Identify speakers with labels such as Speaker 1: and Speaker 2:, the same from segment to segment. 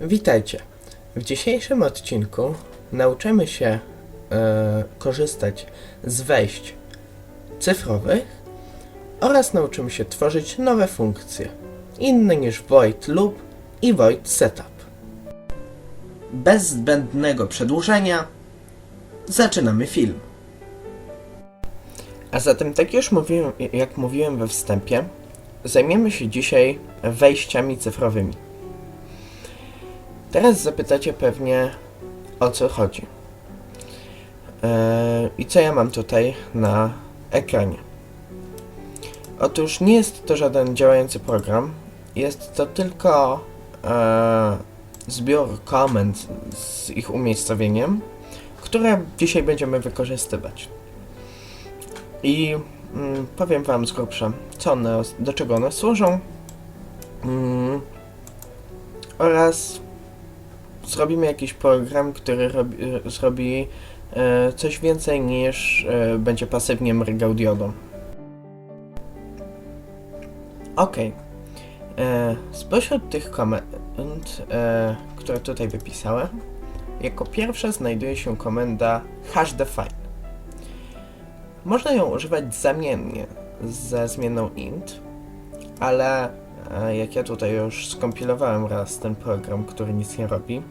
Speaker 1: Witajcie. W dzisiejszym odcinku nauczymy się e, korzystać z wejść cyfrowych oraz nauczymy się tworzyć nowe funkcje, inne niż void loop i void setup. Bez zbędnego przedłużenia zaczynamy film. A zatem, tak już mówiłem, jak mówiłem we wstępie, zajmiemy się dzisiaj wejściami cyfrowymi. Teraz zapytacie pewnie o co chodzi. Eee, I co ja mam tutaj na ekranie? Otóż nie jest to żaden działający program. Jest to tylko e, zbiór komend z ich umiejscowieniem, które dzisiaj będziemy wykorzystywać. I mm, powiem Wam z grubsza, co one, do czego one służą mm, oraz zrobimy jakiś program, który robi, zrobi e, coś więcej niż e, będzie pasywnie mrygał diodą. Ok. E, spośród tych komend, e, które tutaj wypisałem, jako pierwsza znajduje się komenda hashdefine. Można ją używać zamiennie ze zmienną int, ale jak ja tutaj już skompilowałem raz ten program, który nic nie robi,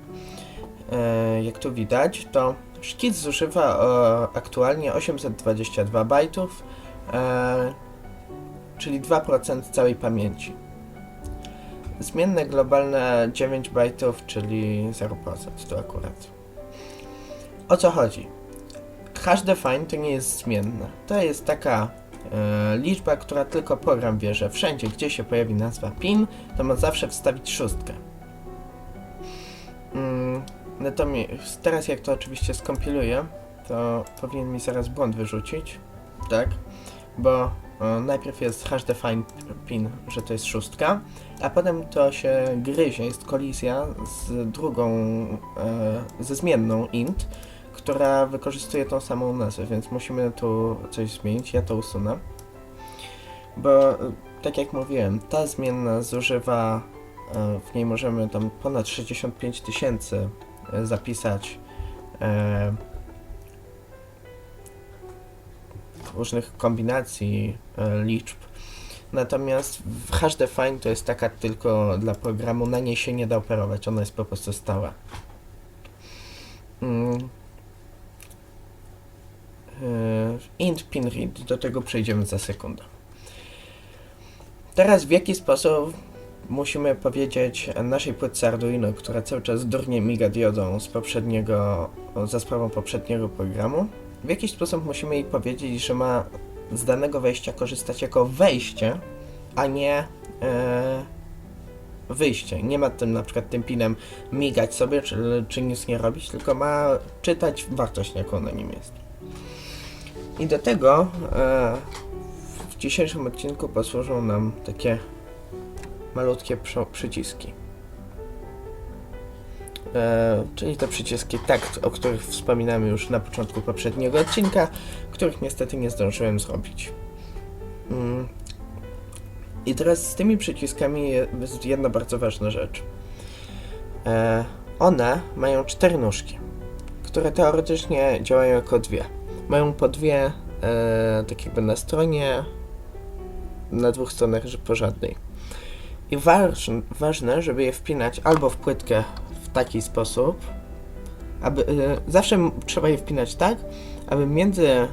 Speaker 1: e, jak tu widać, to szkic zużywa e, aktualnie 822 bajtów, e, czyli 2% całej pamięci. Zmienne globalne 9 bajtów, czyli 0% tu akurat. O co chodzi? Hash define to nie jest zmienne. To jest taka liczba, która tylko program wie, że wszędzie, gdzie się pojawi nazwa PIN, to ma zawsze wstawić szóstkę. Mm, natomiast teraz jak to oczywiście skompiluję, to powinien mi zaraz błąd wyrzucić, tak? Bo e, najpierw jest hash define pin, że to jest szóstka, a potem to się gryzie, jest kolizja z drugą, e, ze zmienną int, która wykorzystuje tą samą nazwę, więc musimy tu coś zmienić, ja to usunę. Bo, e, tak jak mówiłem, ta zmienna zużywa, e, w niej możemy tam ponad 65 tysięcy e, zapisać e, różnych kombinacji e, liczb. Natomiast w hashdefine to jest taka tylko dla programu, na niej się nie da operować, ona jest po prostu stała. Mm. E, int pin read, do tego przejdziemy za sekundę. Teraz w jaki sposób musimy powiedzieć naszej płytce Arduino, która cały czas durnie miga diodą z poprzedniego, za sprawą poprzedniego programu, w jaki sposób musimy jej powiedzieć, że ma z danego wejścia korzystać jako wejście, a nie e, wyjście. Nie ma tym na przykład tym pinem migać sobie, czy, czy nic nie robić, tylko ma czytać wartość, jaką na nim jest. I do tego e, w dzisiejszym odcinku posłużą nam takie malutkie przy- przyciski. E, czyli te przyciski takt, o których wspominałem już na początku poprzedniego odcinka, których niestety nie zdążyłem zrobić. Mm. I teraz z tymi przyciskami jest jedna bardzo ważna rzecz. E, one mają cztery nóżki, które teoretycznie działają jako dwie. Mają po dwie, e, tak jakby na stronie, na dwóch stronach, że po żadnej. I waż, ważne, żeby je wpinać albo w płytkę w taki sposób, aby e, zawsze trzeba je wpinać tak, aby między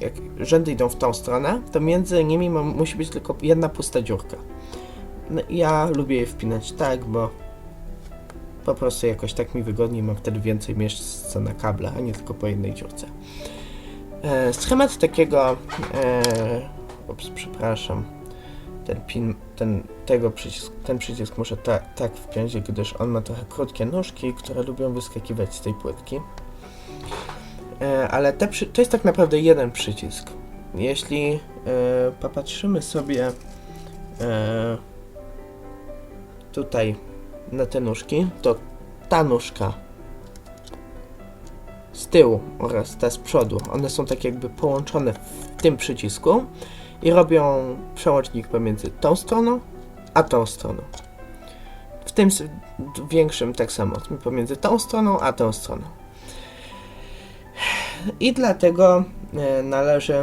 Speaker 1: jak rzędy idą w tą stronę, to między nimi ma, musi być tylko jedna pusta dziurka. No, ja lubię je wpinać tak, bo po prostu jakoś tak mi wygodniej, mam wtedy więcej miejsca na kable, a nie tylko po jednej dziurce. E, schemat takiego, e, ups, przepraszam, ten pin, ten, tego przycisk, ten przycisk muszę ta, tak wpiąć, gdyż on ma trochę krótkie nóżki, które lubią wyskakiwać z tej płytki. E, ale te to jest tak naprawdę jeden przycisk. Jeśli e, popatrzymy sobie e, tutaj na te nóżki, to ta nóżka z tyłu oraz ta z przodu, one są tak jakby połączone w tym przycisku i robią przełącznik pomiędzy tą stroną a tą stroną. W tym większym tak samo, pomiędzy tą stroną a tą stroną. I dlatego e, należy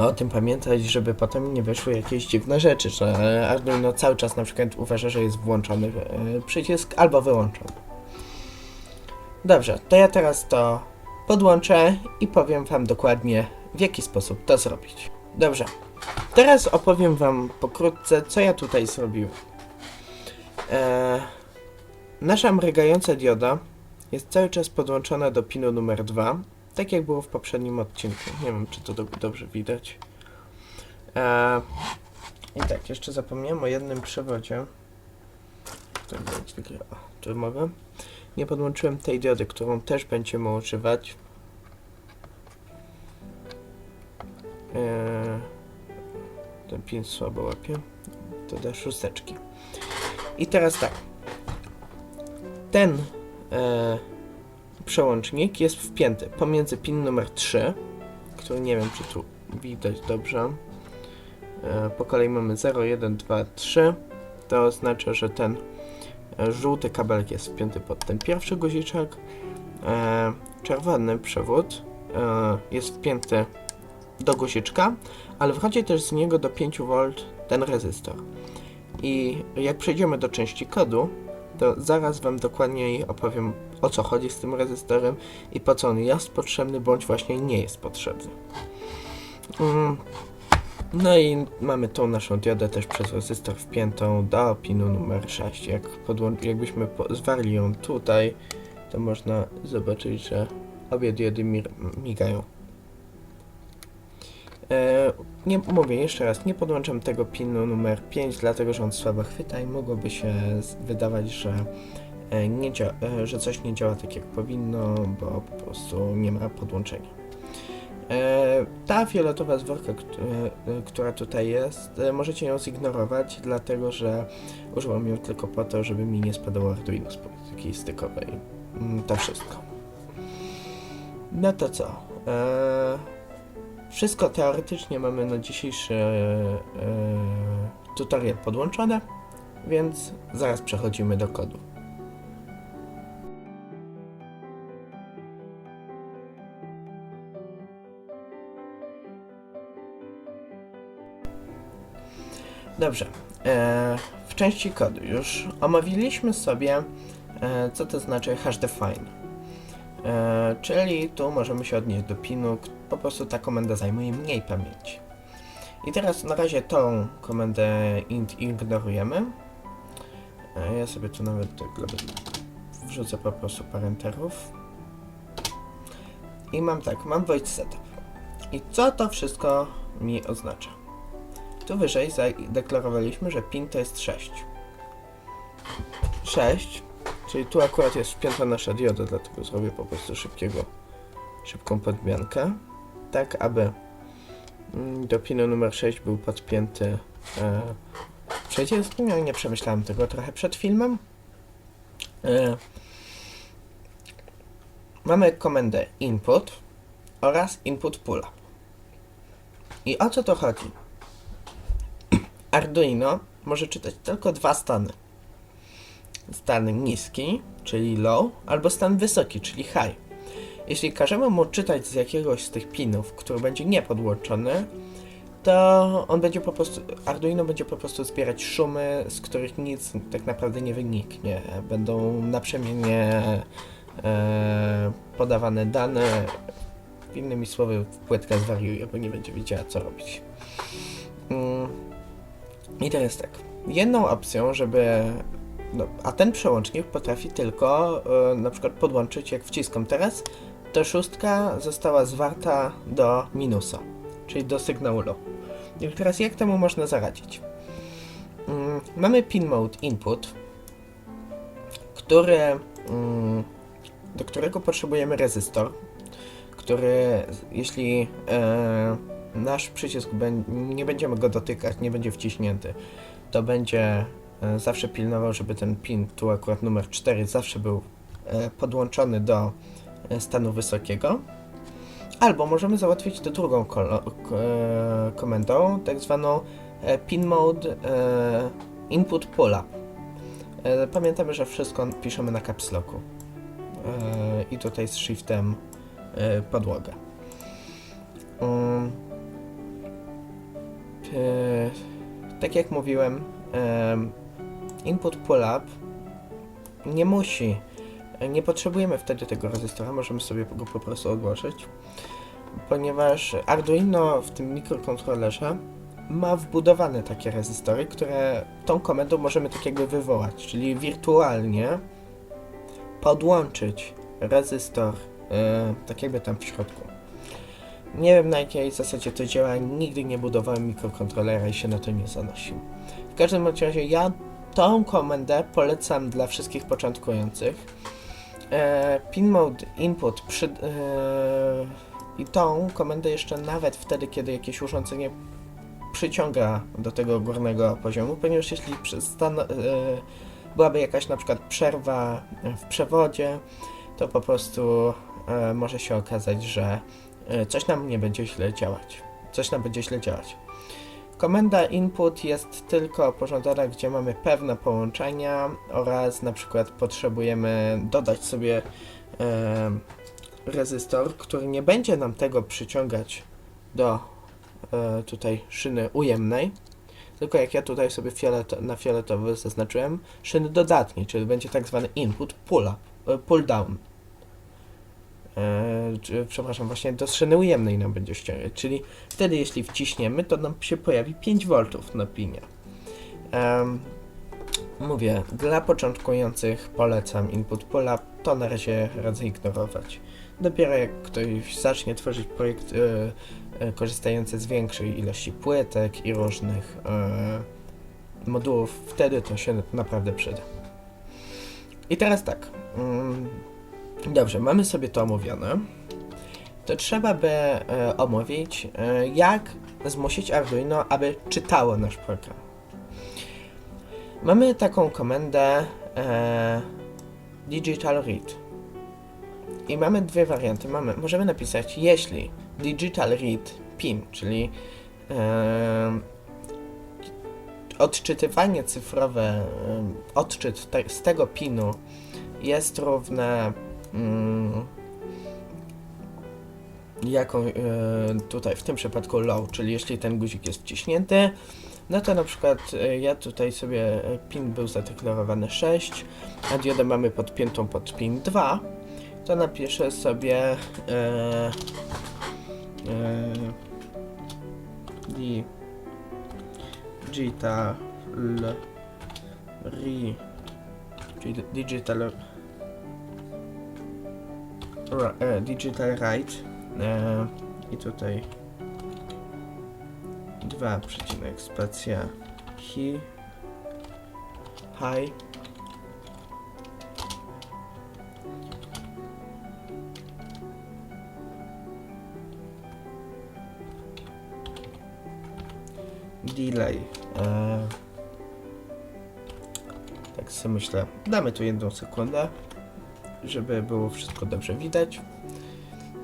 Speaker 1: o tym pamiętać, żeby potem nie wyszły jakieś dziwne rzeczy, że Arduino cały czas na przykład uważa, że jest włączony e, przycisk albo wyłączony. Dobrze, to ja teraz to podłączę i powiem Wam dokładnie, w jaki sposób to zrobić. Dobrze, teraz opowiem Wam pokrótce, co ja tutaj zrobiłem. Eee, nasza mrygająca dioda jest cały czas podłączona do pinu numer 2, tak jak było w poprzednim odcinku. Nie wiem, czy to do, dobrze widać. Eee, I tak, jeszcze zapomniałem o jednym przewodzie. Zwykle, o, tu mogę. Nie podłączyłem tej diody, którą też będziemy używać. Eee, ten pin słabo łapie. To da szósteczki. I teraz tak. Ten e, przełącznik jest wpięty pomiędzy pin numer 3, który nie wiem czy tu widać dobrze. E, po kolei mamy 0, 1, 2, 3. To oznacza, że ten żółty kabelek jest wpięty pod ten pierwszy guziczek. E, czerwony przewód e, jest wpięty do guziczka, ale wchodzi też z niego do 5V ten rezystor. I jak przejdziemy do części kodu, to zaraz Wam dokładniej opowiem o co chodzi z tym rezystorem i po co on jest potrzebny, bądź właśnie nie jest potrzebny. No i mamy tą naszą diodę też przez rezystor wpiętą do pinu numer 6. Jak jakbyśmy zwarli ją tutaj, to można zobaczyć, że obie diody migają. E, nie mówię jeszcze raz, nie podłączam tego pinu numer 5, dlatego że on słabo chwyta i mogłoby się wydawać, że, e, nie e, że coś nie działa tak jak powinno, bo po prostu nie ma podłączenia. E, ta fioletowa zworka, e, e, która tutaj jest, możecie ją zignorować, dlatego że użyłam ją tylko po to, żeby mi nie spadało Arduino z polityki stykowej. Mm, To wszystko. No to co? Wszystko teoretycznie mamy na dzisiejszy tutorial podłączone, więc zaraz przechodzimy do kodu. Dobrze. E, w części kodu już omówiliśmy sobie, e, co to znaczy hashdefine. E, czyli tu możemy się odnieść do pinu, po prostu ta komenda zajmuje mniej pamięci. I teraz na razie tą komendę int ignorujemy. Ja sobie tu nawet tak wrzucę po prostu parenterów. I mam tak, mam void setup. I co to wszystko mi oznacza? Tu wyżej zadeklarowaliśmy, że pin to jest 6. 6, czyli tu akurat jest wpięta nasza dioda, dlatego zrobię po prostu szybkiego, szybką podmiankę, tak aby mm, do pinu numer 6 był podpięty e, przycisk. Ja nie przemyślałem tego trochę przed filmem. E, mamy komendę input oraz input pull up. I o co to chodzi? Arduino może czytać tylko dwa stany. Stan niski, czyli low, albo stan wysoki, czyli high. Jeśli każemy mu czytać z jakiegoś z tych pinów, który będzie niepodłączony, to on będzie po prostu, Arduino będzie po prostu zbierać szumy, z których nic tak naprawdę nie wyniknie. Będą naprzemiennie e, podawane dane, innymi słowy płytka zwariuje, bo nie będzie wiedziała co robić. Mm. I teraz tak. Jedną opcją, żeby. No, a ten przełącznik potrafi tylko e, na przykład podłączyć, jak wciskam teraz, to szóstka została zwarta do minusa, czyli do sygnału low. I teraz jak temu można zaradzić? Mm, mamy pin mode input, który, mm, do którego potrzebujemy rezystor, który jeśli e, nasz przycisk nie będziemy go dotykać, nie będzie wciśnięty, to będzie e, zawsze pilnował, żeby ten pin, tu akurat numer 4, zawsze był e, podłączony do e, stanu wysokiego. Albo możemy załatwić to drugą komendą, tak zwaną pin mode input. E, pamiętamy, że wszystko piszemy na caps locku. I tutaj z shiftem podłogę. E, tak jak mówiłem, em, input pull-up nie musi, nie potrzebujemy wtedy tego rezystora, możemy sobie go po prostu odłożyć, ponieważ Arduino w tym mikrokontrolerze ma wbudowane takie rezystory, które tą komendą możemy tak jakby wywołać, czyli wirtualnie podłączyć rezystor e, tak jakby tam w środku. Nie wiem na jakiej zasadzie to działa, nigdy nie budowałem mikrokontrolera i się na to nie zanosił. W każdym razie ja tą komendę polecam dla wszystkich początkujących. E, pin mode input przy, e, i tą komendę jeszcze nawet wtedy, kiedy jakieś urządzenie przyciąga do tego górnego poziomu, ponieważ jeśli przystan- e, byłaby jakaś na przykład przerwa w przewodzie, to po prostu e, może się okazać, że coś nam nie będzie źle działać. Coś nam będzie źle działać. Komenda input jest tylko pożądana, gdzie mamy pewne połączenia oraz na przykład potrzebujemy dodać sobie e, rezystor, który nie będzie nam tego przyciągać do e, tutaj szyny ujemnej, tylko jak ja tutaj sobie fiolet, na fioletowy zaznaczyłem, szyny dodatniej, czyli będzie tak zwany input pull up, e, pull down. E, czy, przepraszam, właśnie do szyny ujemnej nam będzie ściągać, czyli wtedy jeśli wciśniemy, to nam się pojawi 5 V na pinie. Em, mówię, dla początkujących polecam input pull up, to na razie radzę ignorować. Dopiero jak ktoś zacznie tworzyć projekt e, e, korzystający z większej ilości płytek i różnych e, modułów, wtedy to się naprawdę przyda. I teraz tak. Mm, dobrze, mamy sobie to omówione. To trzeba by e, omówić, e, jak zmusić Arduino, aby czytało nasz program. Mamy taką komendę e, digital read. I mamy dwie warianty. Mamy, możemy napisać, jeśli digital read pin, czyli e, odczytywanie cyfrowe, e, odczyt te, z tego pinu jest równe mm, jaką e, tutaj w tym przypadku low, czyli jeśli ten guzik jest wciśnięty, no to na przykład e, ja tutaj sobie e, pin był zadeklarowany 6, a diodę mamy podpiętą pod pin 2, to napiszę sobie e, e, di, digital re, digital e, digital write e, i tutaj dwa przecinek spacja hi high delay. E, tak sobie myślę, damy tu jedną sekundę, żeby było wszystko dobrze widać.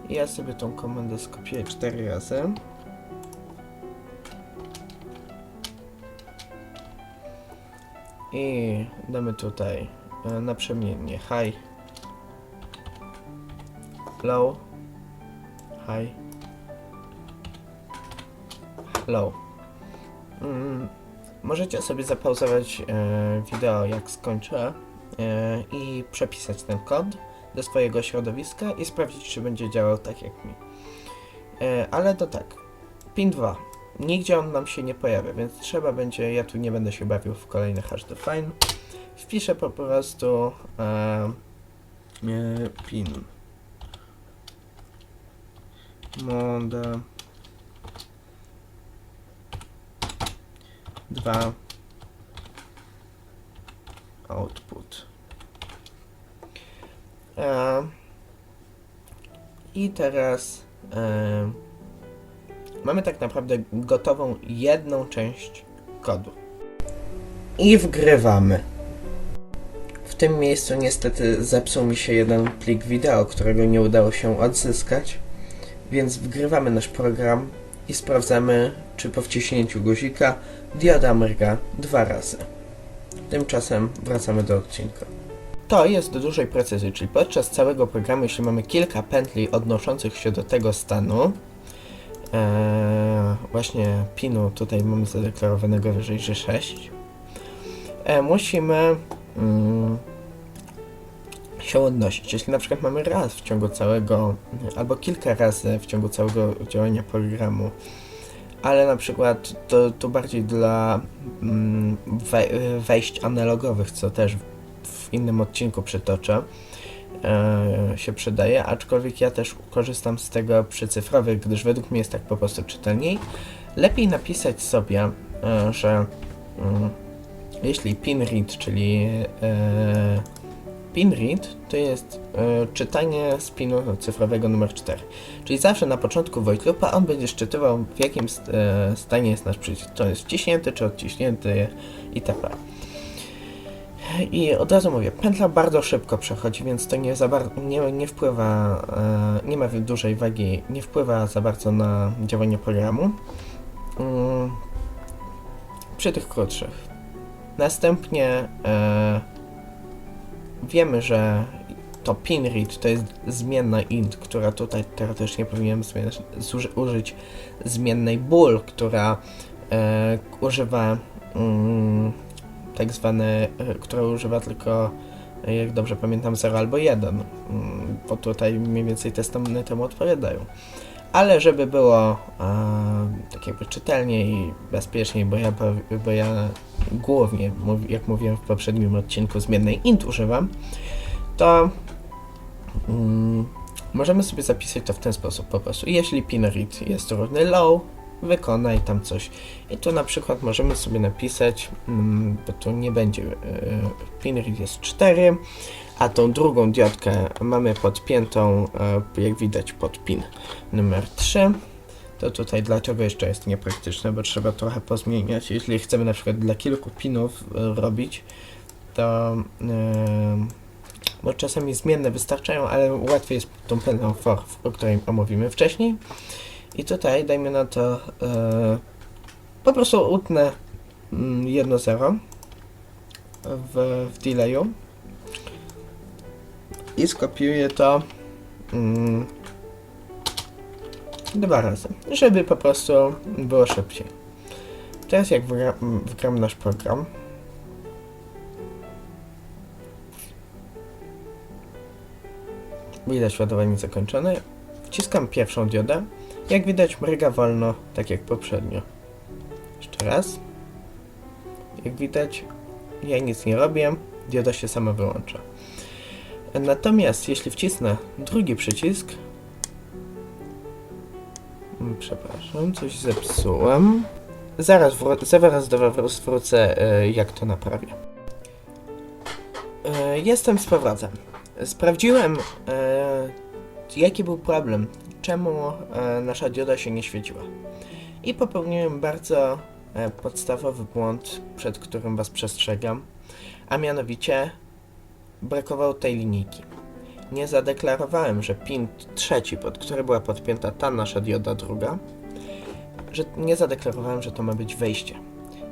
Speaker 1: Ja sobie tą komendę skopiuję 4 razy. I damy tutaj e, naprzemiennie high, low, high, low. Mm, możecie sobie zapauzować e, wideo jak skończę i przepisać ten kod do swojego środowiska i sprawdzić czy będzie działał tak jak mi. E, ale to tak, pin 2. Nigdzie on nam się nie pojawia, więc trzeba będzie, ja tu nie będę się bawił w kolejny hash define. Wpiszę po prostu e, e, pin mode 2 output. E, I teraz e, mamy tak naprawdę gotową jedną część kodu. I wgrywamy. W tym miejscu niestety zepsuł mi się jeden plik wideo, którego nie udało się odzyskać, więc wgrywamy nasz program i sprawdzamy, czy po wciśnięciu guzika dioda mryga dwa razy. Tymczasem wracamy do odcinka. To jest do dużej precyzji, czyli podczas całego programu, jeśli mamy kilka pętli odnoszących się do tego stanu, e, właśnie pinu tutaj mamy zadeklarowanego wyżej, że 6, e, musimy mm, się odnosić. Jeśli na przykład mamy raz w ciągu całego, albo kilka razy w ciągu całego działania programu, ale na przykład to, to bardziej dla mm, we, wejść analogowych, co też w innym odcinku przytoczę, e, się przydaje, aczkolwiek ja też korzystam z tego przy cyfrowych, gdyż według mnie jest tak po prostu czytelniej. Lepiej napisać sobie, e, że mm, jeśli pin read, czyli e, pin read to jest e, czytanie z cyfrowego numer 4. Czyli zawsze na początku void loopa on będzie szczytywał w jakim st- e, stanie jest nasz przycisk. On jest wciśnięty, czy odciśnięty itp. I od razu mówię, pętla bardzo szybko przechodzi, więc to nie, za nie, nie wpływa, e, nie ma dużej wagi, nie wpływa za bardzo na działanie programu. Mm, przy tych krótszych. Następnie e, wiemy, że to pin read to jest zmienna int, która tutaj teoretycznie powinienem użyć zmiennej bool, która e, używa mm, tak zwane, e, która używa tylko, e, jak dobrze pamiętam, 0 albo 1, mm, bo tutaj mniej więcej te stany temu odpowiadają. Ale żeby było e, tak jakby czytelniej i bezpieczniej, bo ja, bo ja głównie, jak mówiłem w poprzednim odcinku, zmiennej int używam, to mm, możemy sobie zapisać to w ten sposób po prostu. Jeśli pin read jest równy low, wykonaj tam coś. I tu na przykład możemy sobie napisać, mm, bo tu nie będzie, y, pin read jest 4, a tą drugą diodkę mamy podpiętą, y, jak widać, pod pin numer 3. To tutaj dlaczego jeszcze jest niepraktyczne, bo trzeba trochę pozmieniać. Jeśli chcemy na przykład dla kilku pinów y, robić, to y, bo czasami zmienne wystarczają, ale łatwiej jest tą pętlą for, o której omówimy wcześniej. I tutaj dajmy na to e, po prostu utnę mm, jedno zero w, w delayu i skopiuję to mm, dwa razy, żeby po prostu było szybciej. Teraz jak wgra, wgram nasz program, Widać ładowanie zakończone. Wciskam pierwszą diodę. Jak widać mryga wolno, tak jak poprzednio. Jeszcze raz. Jak widać, ja nic nie robię, dioda się sama wyłącza. Natomiast jeśli wcisnę drugi przycisk, Mm, przepraszam, coś zepsułem. Zaraz, wró- zaraz do was wrócę, e, jak to naprawię. E, Jestem z powrotem. Sprawdziłem, e, jaki był problem, czemu nasza dioda się nie świeciła. I popełniłem bardzo podstawowy błąd, przed którym Was przestrzegam, a mianowicie brakowało tej linijki. Nie zadeklarowałem, że pin trzeci, pod który była podpięta ta nasza dioda druga, że nie zadeklarowałem, że to ma być wejście.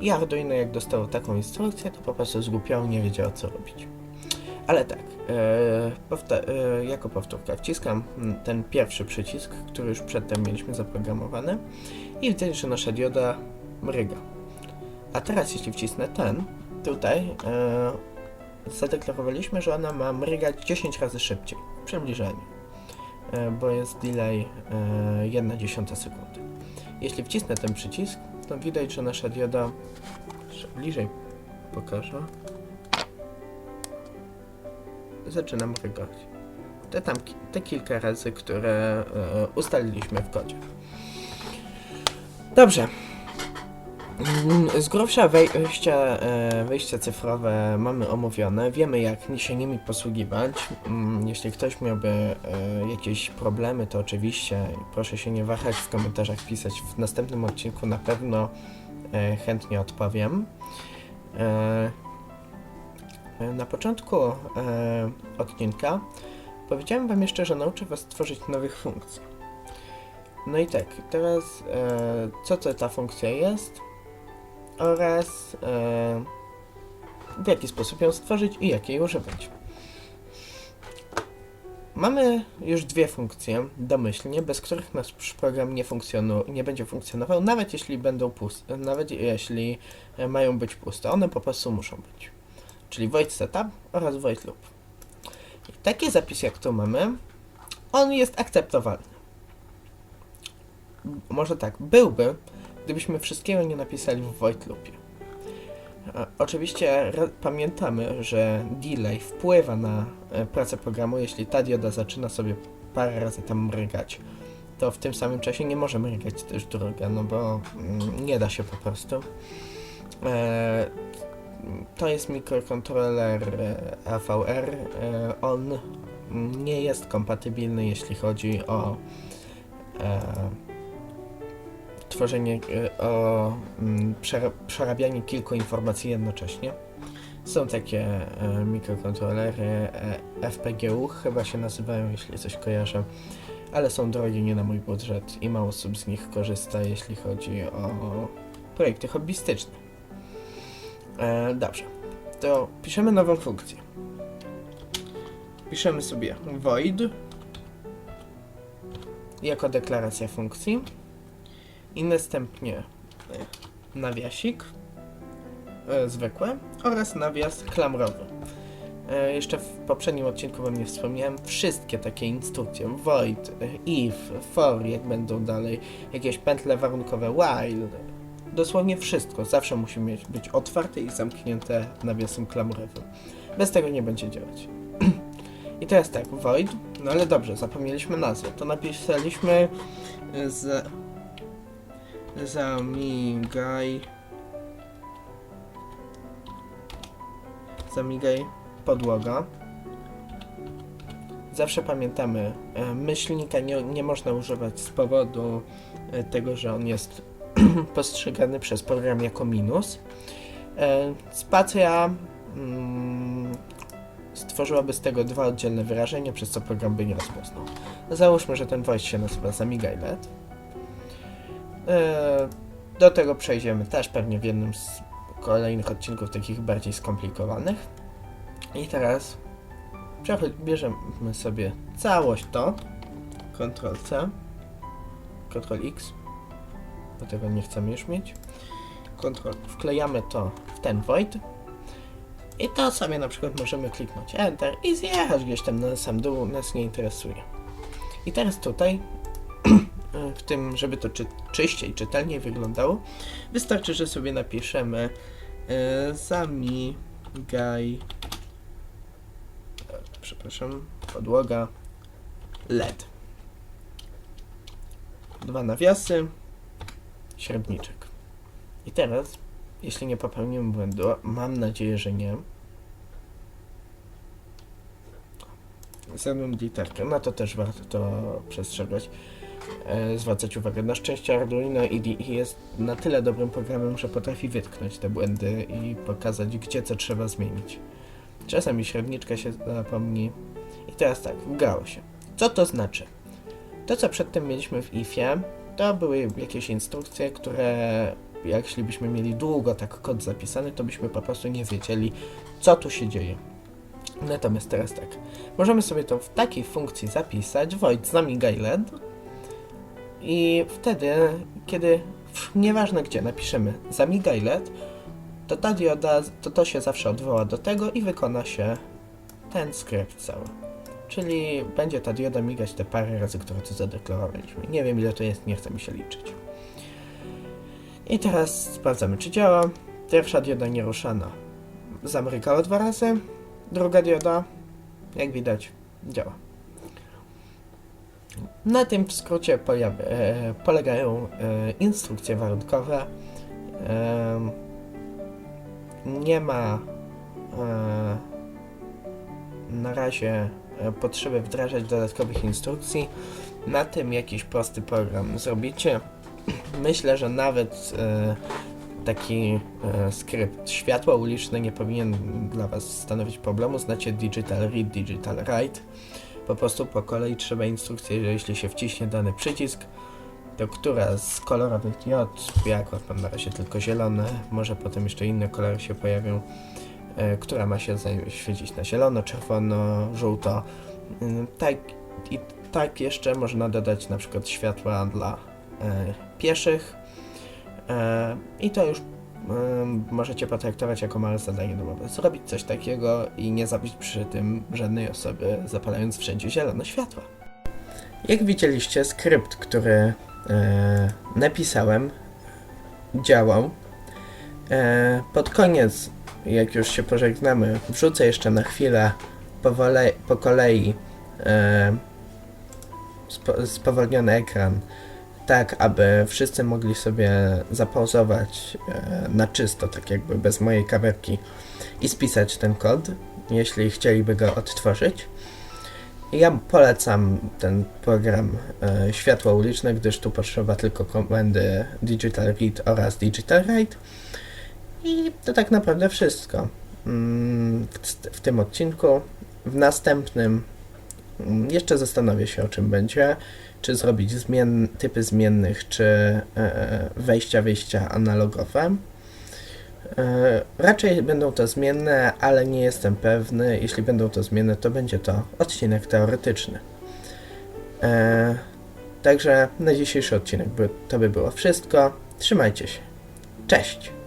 Speaker 1: I Arduino jak dostało taką instrukcję, to po prostu zgłupiało, nie wiedziało co robić. Ale tak, e, powta- e, jako powtórka wciskam ten pierwszy przycisk, który już przedtem mieliśmy zaprogramowany i widać, że nasza dioda mryga. A teraz jeśli wcisnę ten, tutaj e, zadeklarowaliśmy, że ona ma mrygać 10 razy szybciej w przybliżeniu, e, bo jest delay e, 1 dziesiąta sekundy. Jeśli wcisnę ten przycisk, to widać, że nasza dioda, jeszcze bliżej pokażę, zaczyna mrygać. Te tam te kilka razy, które e, ustaliliśmy w kodzie. Dobrze. Mm, Z grubsza wejścia, e, wejścia cyfrowe mamy omówione. Wiemy, jak się nimi posługiwać. Mm, Jeśli ktoś miałby e, jakieś problemy, to oczywiście proszę się nie wahać w komentarzach pisać. W następnym odcinku na pewno e, chętnie odpowiem. Na początku odcinka powiedziałem Wam jeszcze, że nauczę Was tworzyć nowych funkcji. No i tak, teraz co to ta funkcja jest oraz e, w jaki sposób ją stworzyć i jak jej używać. Mamy już dwie funkcje domyślnie, bez których nasz program nie, funkcjonu- nie będzie funkcjonował, nawet jeśli będą puste, nawet jeśli e, mają być puste. One po prostu muszą być. Czyli void setup oraz void loop. I taki zapis jak tu mamy, on jest akceptowalny. Może tak, byłby, gdybyśmy wszystkiego nie napisali w void loopie. E, Oczywiście pamiętamy, że delay wpływa na e, pracę programu, jeśli ta dioda zaczyna sobie parę razy tam mrygać, to w tym samym czasie nie może mrygać też druga, no bo mm, nie da się po prostu. E, to jest mikrokontroler AVR. On nie jest kompatybilny, jeśli chodzi o tworzenie, e, o mm, przera- przerabianie kilku informacji jednocześnie. Są takie e, mikrokontrolery e, FPGU, chyba się nazywają, jeśli coś kojarzę, ale są drogie nie na mój budżet i mało osób z nich korzysta, jeśli chodzi o projekty hobbystyczne. Dobrze, to piszemy nową funkcję. Piszemy sobie void jako deklaracja funkcji i następnie e, nawiasik e, zwykłe oraz nawias klamrowy. E, jeszcze w poprzednim odcinku wam nie wspomniałem, wszystkie takie instrukcje, void, if, for, jak będą dalej, jakieś pętle warunkowe, while, dosłownie wszystko zawsze musi mieć, być otwarte i zamknięte nawiasem klamrowym. Bez tego nie będzie działać. I teraz tak, void, no ale dobrze, zapomnieliśmy nazwę, to napisaliśmy z zamigaj. Zamigaj podłoga. Zawsze pamiętamy e, myślnika nie, nie można używać z powodu e, tego, że on jest postrzegany przez program jako minus. E, spacja mm, stworzyłaby z tego dwa oddzielne wyrażenia, przez co program by nie rozpoznał. Załóżmy, że ten voice się nazywa zamigaj LED E, Do tego przejdziemy też pewnie w jednym z kolejnych odcinków takich bardziej skomplikowanych. I teraz bierzemy sobie całość to, Ctrl C, Ctrl X, bo tego nie chcemy już mieć. Ctrl, wklejamy to w ten void i to sobie na przykład możemy kliknąć Enter i zjechać gdzieś tam na sam dół, nas nie interesuje. I teraz tutaj w tym, żeby to czy, czyściej, czytelniej wyglądało, wystarczy, że sobie napiszemy e, zamigaj e, przepraszam, podłoga LED. Dwa nawiasy, średniczek. I teraz, jeśli nie popełnimy błędu, mam nadzieję, że nie, zjadłem literkę, no to też warto to przestrzegać zwracać uwagę. Na szczęście Arduino IDE jest na tyle dobrym programem, że potrafi wytknąć te błędy i pokazać, gdzie co trzeba zmienić. Czasami średniczka się zapomni. I teraz tak, wgrało się. Co to znaczy? To, co przedtem mieliśmy w IFie, to były jakieś instrukcje, które jak jeśli mieli długo tak kod zapisany, to byśmy po prostu nie wiedzieli, co tu się dzieje. Natomiast teraz tak, możemy sobie to w takiej funkcji zapisać, void zamigaj LED, i wtedy, kiedy nieważne gdzie napiszemy zamigaj LED, to ta dioda, to to się zawsze odwoła do tego i wykona się ten skrypt cały. Czyli będzie ta dioda migać te parę razy, które tu zadeklarowaliśmy. Nie wiem ile to jest, nie chce mi się liczyć. I teraz sprawdzamy czy działa. Pierwsza dioda nieruszana zamrykała dwa razy, druga dioda, jak widać, działa. Na tym w skrócie pojawia, e, polegają e, instrukcje warunkowe. E, nie ma e, na razie e, potrzeby wdrażać dodatkowych instrukcji. Na tym jakiś prosty program zrobicie. Myślę, że nawet e, taki e, skrypt światła uliczne nie powinien dla Was stanowić problemu. Znacie Digital Read, Digital Write po prostu po kolei trzeba instrukcję, że jeśli się wciśnie dany przycisk, to która z kolorowych diod, ja akurat mam na razie tylko zielone, może potem jeszcze inne kolory się pojawią, e, która ma się świecić na zielono, czerwono, żółto. Mm, Tak, I tak jeszcze można dodać na przykład światła dla e, pieszych. E, I to już możecie potraktować jako małe zadanie domowe. Zrobić coś takiego i nie zabić przy tym żadnej osoby, zapalając wszędzie zielone światła. Jak widzieliście, skrypt, który e, napisałem, działał. E, pod koniec, jak już się pożegnamy, wrzucę jeszcze na chwilę po kolei e, spo, spowolniony ekran, tak aby wszyscy mogli sobie zapauzować e, na czysto, tak jakby bez mojej kamerki i spisać ten kod, jeśli chcieliby go odtworzyć. Ja polecam ten program e, Światło Uliczne, gdyż tu potrzeba tylko komendy Digital Read oraz Digital Write. I to tak naprawdę wszystko mm, w, tym odcinku. W następnym mm, jeszcze zastanowię się o czym będzie. Czy zrobić zmien, typy zmiennych, czy e, wejścia, wyjścia analogowe. E, Raczej będą to zmienne, ale nie jestem pewny. Jeśli będą to zmienne, to będzie to odcinek teoretyczny. E, Także na dzisiejszy odcinek to by było wszystko. Trzymajcie się. Cześć!